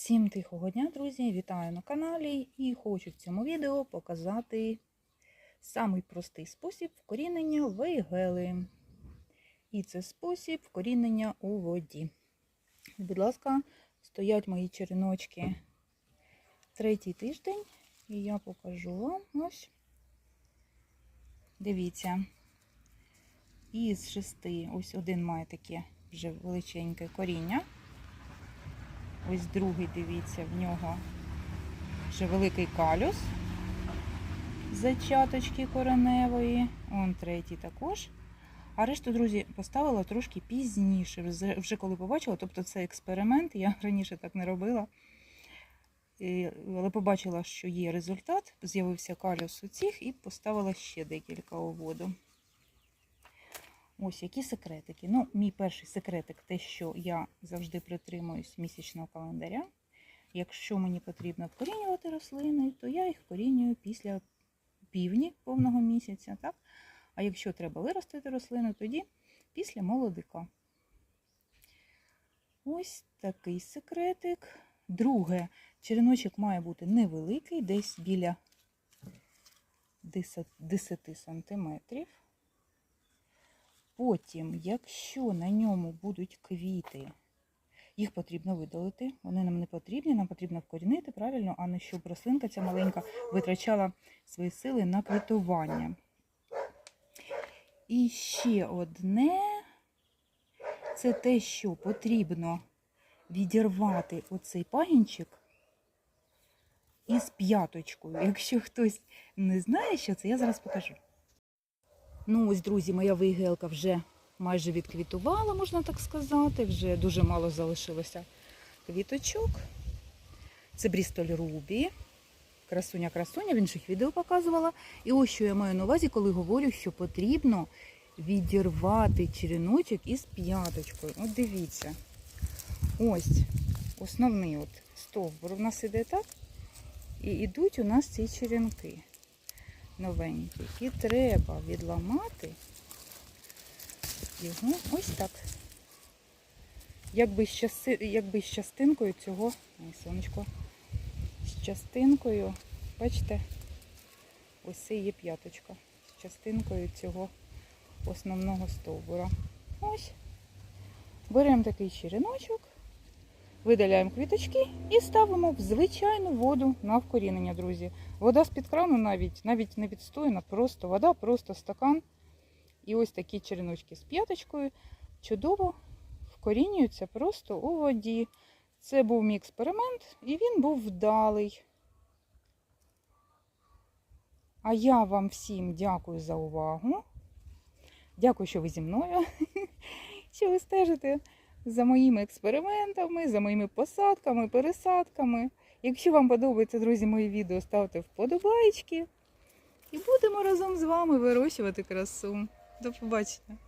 Всім тихого дня, друзі! Вітаю на каналі і хочу в цьому відео показати самий простий спосіб вкорінення вейгели. І це спосіб вкорінення у воді. Будь ласка, стоять мої череночки третій тиждень, і я покажу вам ось. Дивіться, із шести, ось один має таке вже величеньке коріння. Ось другий, дивіться, в нього вже великий калюс зачаточки кореневої. Он третій також. А решту, друзі, поставила трошки пізніше, вже- коли побачила. Тобто це експеримент, я раніше так не робила. Але побачила, що є результат. З'явився калюс у цих і поставила ще декілька у воду. Ось які секретики. Ну, мій перший секретик те, що я завжди притримуюсь місячного календаря. Якщо мені потрібно вкорінювати рослини, то я їх вкорінюю після півні повного місяця. Так? А якщо треба виростити рослину, тоді після молодика. Це такий секретик. Друге, череночок має бути невеликий, десь біля 10 10 сантиметрів. Потім, якщо на ньому будуть квіти, їх потрібно видалити. Вони нам не потрібні, нам потрібно вкорінити правильно, а не щоб рослинка ця маленька витрачала свої сили на квітування. І ще одне це те, що потрібно відірвати оцей пагінчик із п'яточкою. Якщо хтось не знає, що це, я зараз покажу. Ну, ось, друзі, моя вигелка вже майже відквітувала, можна так сказати. Вже дуже мало залишилося квіточок. Це Брістоль Рубі. Красуня-красуня, в інших відео показувала. І ось що я маю на увазі, коли говорю, що потрібно відірвати череночок із п'яточкою. От дивіться. Ось основний от стовбур у нас іде так. І йдуть у нас ці черенки новенькі. І треба відламати його ось так. Якби з. Частинкою цього, ой, сонечко, з частинкою, бачите, ось це є п'яточка. З частинкою цього основного стовбура. Ось. Беремо такий череночок, видаляємо квіточки і ставимо в звичайну воду на вкорінення, друзі. Вода з-під крану навіть, навіть не відстояна, просто вода, просто стакан. І ось такі череночки з п'яточкою чудово вкорінюються просто у воді. Це був мій експеримент, і він був вдалий. А я вам всім дякую за увагу. Дякую, що ви зі мною, що ви стежите за моїми експериментами, за моїми посадками, пересадками. Якщо вам подобається, друзі, мої відео, ставте вподобайки. І будемо разом з вами вирощувати красу. До побачення!